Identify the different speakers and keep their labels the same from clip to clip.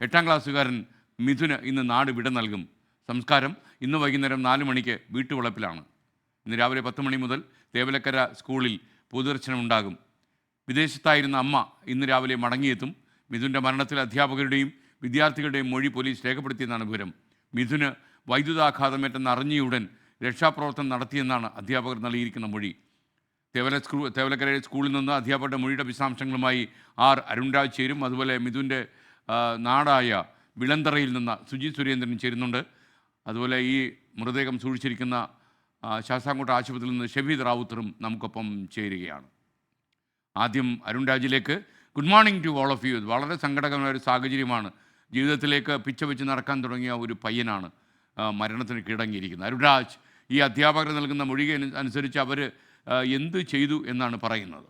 Speaker 1: എട്ടാം ക്ലാസ്സുകാരൻ മിഥുന് ഇന്ന് നാട് വിട നൽകും. സംസ്കാരം ഇന്ന് വൈകുന്നേരം നാല് മണിക്ക് വീട്ടുവളപ്പിലാണ്. ഇന്ന് രാവിലെ പത്ത് മണി മുതൽ തേവലക്കര സ്കൂളിൽ പൊതുദർശനമുണ്ടാകും. വിദേശത്തായിരുന്ന അമ്മ ഇന്ന് രാവിലെ മടങ്ങിയെത്തും. മിഥുന്റെ മരണത്തിൽ അധ്യാപകരുടെയും വിദ്യാർത്ഥികളുടെയും മൊഴി പോലീസ് രേഖപ്പെടുത്തിയെന്നാണ് വിവരം. മിഥുന് വൈദ്യുതാഘാതമേറ്റെന്ന് അറിഞ്ഞയുടൻ രക്ഷാപ്രവർത്തനം നടത്തിയെന്നാണ് അധ്യാപകർ നൽകിയിരിക്കുന്ന മൊഴി. തേവല സ്കൂൾ തേവലക്കരയുടെ സ്കൂളിൽ നിന്ന് അധ്യാപകരുടെ മൊഴിയുടെ വിശദാംശങ്ങളുമായി ആർ അരുൺരാജ് ചേരും. അതുപോലെ മിഥുന്റെ നാടായ വിളന്തറയിൽ നിന്ന് സുജി സുരേന്ദ്രൻ ചേരുന്നുണ്ട്. അതുപോലെ ഈ മൃതദേഹം സൂക്ഷിച്ചിരിക്കുന്ന ശാസ്താംകോട്ട ആശുപത്രിയിൽ നിന്ന് ഷെഫീദ് റാവുത്തറും നമുക്കൊപ്പം ചേരുകയാണ്. ആദ്യം Arun രാജിലേക്ക്. Good morning to all of you വളരെ സങ്കടകരമായ ഒരു സാഹചര്യമാണ്. ജീവിതത്തിലേക്ക് പിച്ച വെച്ച് നടക്കാൻ തുടങ്ങിയ ഒരു പയ്യനാണ് മരണത്തിന് കീഴടങ്ങിയിരിക്കുന്നത്. അരുൺ രാജ് ഈ അധ്യാപകർ നൽകുന്ന മൊഴിക അനുസരിച്ച് അവർ എന്ത് ചെയ്തു എന്നാണ് പറയുന്നത്?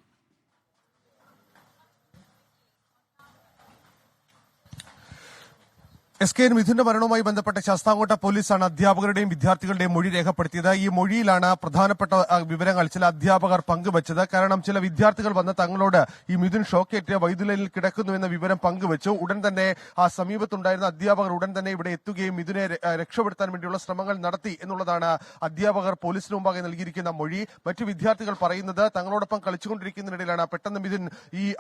Speaker 2: എസ് കെ മിഥുന്റെ മരണവുമായി ബന്ധപ്പെട്ട ശാസ്താംകോട്ട പോലീസാണ് അധ്യാപകരുടെയും വിദ്യാർത്ഥികളുടെയും മൊഴി രേഖപ്പെടുത്തിയത്. ഈ മൊഴിയിലാണ് പ്രധാനപ്പെട്ട വിവരങ്ങൾ ചില അധ്യാപകർ പങ്കുവച്ചത്. കാരണം ചില വിദ്യാർത്ഥികൾ വന്ന് തങ്ങളോട് ഈ മിഥുൻ ഷോക്കേറ്റ് വൈദ്യുലയിൽ കിടക്കുന്നുവെന്ന വിവരം പങ്കുവച്ചു. ഉടൻ തന്നെ ആ സമീപത്തുണ്ടായിരുന്ന അധ്യാപകർ ഉടൻ തന്നെ ഇവിടെ എത്തുകയും മിഥുനെ രക്ഷപ്പെടുത്താൻ വേണ്ടിയുള്ള ശ്രമങ്ങൾ നടത്തി എന്നുള്ളതാണ് അധ്യാപകർ പോലീസിന് മുമ്പാകെ നൽകിയിരിക്കുന്ന മൊഴി. മറ്റു വിദ്യാർത്ഥികൾ പറയുന്നത് തങ്ങളോടൊപ്പം കളിച്ചുകൊണ്ടിരിക്കുന്നതിനിടയിലാണ്. പെട്ടെന്ന് മിഥുൻ ഈ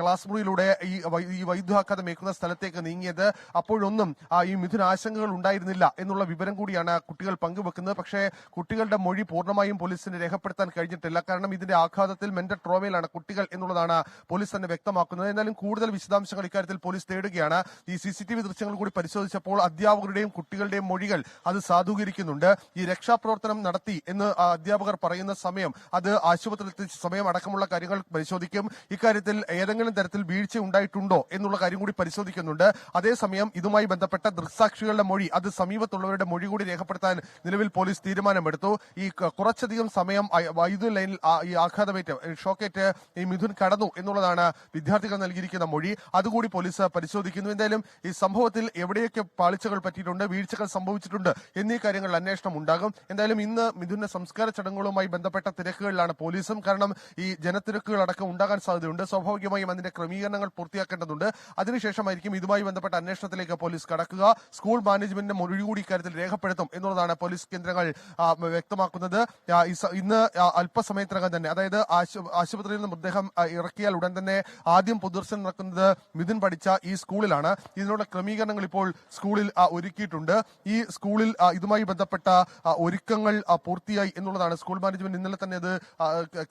Speaker 2: ക്ലാസ് മുറിയിലൂടെ ഈ വൈ- മേക്കുന്ന സ്ഥലത്തേക്ക് നീങ്ങിയത്. അപ്പോഴൊന്നും ഈ മിഥുനാശങ്കകൾ ഉണ്ടായിരുന്നില്ല എന്നുള്ള വിവരം കൂടിയാണ് കുട്ടികൾ പങ്കുവെക്കുന്നത്. പക്ഷേ കുട്ടികളുടെ മൊഴി പൂർണമായും പോലീസിന് രേഖപ്പെടുത്താൻ കഴിഞ്ഞിട്ടില്ല. കാരണം ഇതിന്റെ ആഘാതത്തിൽ മെന്റൽ ട്രോമയിലാണ് കുട്ടികൾ എന്നുള്ളതാണ് പോലീസ് തന്നെ വ്യക്തമാക്കുന്നത്. എന്നാലും കൂടുതൽ വിശദാംശങ്ങൾ ഇക്കാര്യത്തിൽ പോലീസ് തേടുകയാണ്. ഈ സി സി ടി വി ദൃശ്യങ്ങൾ കൂടി പരിശോധിച്ചപ്പോൾ അധ്യാപകരുടെയും കുട്ടികളുടെയും മൊഴികൾ അത് സാധൂകരിക്കുന്നുണ്ട്. ഈ രക്ഷാപ്രവർത്തനം നടത്തി എന്ന് അധ്യാപകർ പറയുന്ന സമയം അത് ആശുപത്രിയിൽ സമയം അടക്കമുള്ള കാര്യങ്ങൾ പരിശോധിക്കും. ഇക്കാര്യത്തിൽ ഏതെങ്കിലും തരത്തിൽ വീഴ്ച ഉണ്ടായിട്ടുണ്ടോ എന്നുള്ള കാര്യം കൂടി പരിശോധിക്കുന്നുണ്ട്. അതേസമയം ഇതുമായി ബന്ധപ്പെട്ട ദൃക്സാക്ഷികളുടെ മൊഴി അത് സമീപത്തുള്ളവരുടെ മൊഴി കൂടി രേഖപ്പെടുത്താൻ നിലവിൽ പോലീസ് തീരുമാനമെടുത്തു. ഈ കുറച്ചധികം സമയം വൈദ്യുതി ലൈനിൽ ഈ ആഘാതമേറ്റ് ഷോക്കേറ്റ് ഈ മിഥുൻ കടന്നു എന്നുള്ളതാണ് വിദ്യാർത്ഥികൾ നൽകിയിരിക്കുന്ന മൊഴി. അതുകൂടി പോലീസ് പരിശോധിക്കുന്നു. എന്തായാലും ഈ സംഭവത്തിൽ എവിടെയൊക്കെ പാളിച്ചകൾ പറ്റിയിട്ടുണ്ട് വീഴ്ചകൾ സംഭവിച്ചിട്ടുണ്ട് എന്നീ കാര്യങ്ങളിൽ അന്വേഷണം ഉണ്ടാകും. എന്തായാലും ഇന്ന് മിഥുന്റെ സംസ്കാര ചടങ്ങുകളുമായി ബന്ധപ്പെട്ട തിരക്കുകളിലാണ് പോലീസും. കാരണം ഈ ജനത്തിരക്കുകൾ അടക്കം ഉണ്ടാകാൻ സാധ്യതയുണ്ട്. സ്വാഭാവികമായും അതിന്റെ ക്രമീകരണങ്ങൾ പൂർത്തിയാക്കേണ്ടതുണ്ട്. അതിനുശേഷമായിരിക്കും ഇതുമായി ബന്ധപ്പെട്ട അന്വേഷണത്തിലേക്ക് പോലീസ് കടക്കുക. സ്കൂൾ മാനേജ്മെന്റിന്റെ മൊഴി കൂടി ഇക്കാര്യത്തിൽ രേഖപ്പെടുത്തും എന്നുള്ളതാണ് പോലീസ് കേന്ദ്രങ്ങൾ വ്യക്തമാക്കുന്നത്. ഇന്ന് അല്പസമയത്തിനകം തന്നെ അതായത് ആശുപത്രിയിൽ നിന്ന് മൃതദേഹം ഇറക്കിയാൽ ഉടൻ തന്നെ ആദ്യം പൊതുദർശനം നടക്കുന്നത് മിഥുൻ പഠിച്ച ഈ സ്കൂളിലാണ്. ഇതിനുള്ള ക്രമീകരണങ്ങൾ ഇപ്പോൾ സ്കൂളിൽ ഒരുക്കിയിട്ടുണ്ട്. ഈ സ്കൂളിൽ ഇതുമായി ബന്ധപ്പെട്ട ഒരുക്കങ്ങൾ പൂർത്തിയായി എന്നുള്ളതാണ്. സ്കൂൾ മാനേജ്മെന്റ് ഇന്നലെ തന്നെ അത്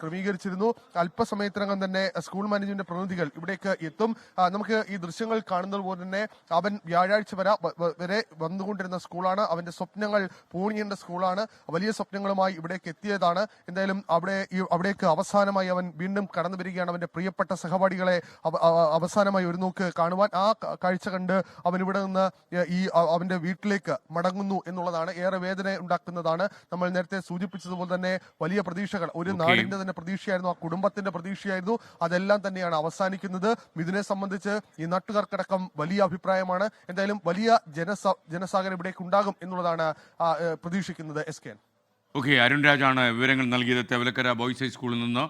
Speaker 2: ക്രമീകരിച്ചിരുന്നു. അല്പസമയത്തിനകം തന്നെ സ്കൂൾ മാനേജ്മെന്റ് പ്രതിനിധികൾ ഇവിടേക്ക് എത്തും. നമുക്ക് ഈ ദൃശ്യങ്ങൾ കാണുന്നത് പോലെ തന്നെ അവൻ വ്യാഴാഴ്ച വരാ. വരെ വന്നുകൊണ്ടിരുന്ന സ്കൂളാണ്. അവന്റെ സ്വപ്നങ്ങൾ പൂണിയേണ്ട സ്കൂളാണ്. വലിയ സ്വപ്നങ്ങളുമായി ഇവിടേക്ക് എത്തിയതാണ്. എന്തായാലും അവിടെ അവിടേക്ക് അവസാനമായി അവൻ വീണ്ടും കടന്നു വരികയാണ്. അവന്റെ പ്രിയപ്പെട്ട സഹപാഠികളെ അവ- അവ- അവസാനമായി ഒരു നോക്ക് കാണുവാൻ ആ കാഴ്ച കണ്ട് അവൻ ഇവിടെ നിന്ന് ഈ അവന്റെ വീട്ടിലേക്ക് മടങ്ങുന്നു എന്നുള്ളതാണ് ഏറെ വേദന ഉണ്ടാക്കുന്നതാണ്. നമ്മൾ നേരത്തെ സൂചിപ്പിച്ചതുപോലെ തന്നെ വലിയ പ്രതീക്ഷകൾ. ഒരു. നാടിന്റെ തന്നെ പ്രതീക്ഷയായിരുന്നു ആ കുടുംബത്തിന്റെ പ്രതീക്ഷയായിരുന്നു. അതെല്ലാം തന്നെയാണ് അവസാനിക്കുന്നത്. ഇതിനെ സംബന്ധിച്ച് ഈ നാട്ടുകാർക്കടക്കം വലിയ അഭിപ്രായമാണ്. എന്തായാലും വലിയ ജനസ ജനസാഗരം ഇവിടേക്ക് ഉണ്ടാകും എന്നുള്ളതാണ് പ്രതീക്ഷിക്കുന്നത് എസ് കെ
Speaker 1: ഓക്കെ അരുൺ രാജാണ് വിവരങ്ങൾ നൽകിയത്. തെവലക്കര ബോയ്സ് ഹൈസ്കൂളിൽ നിന്ന്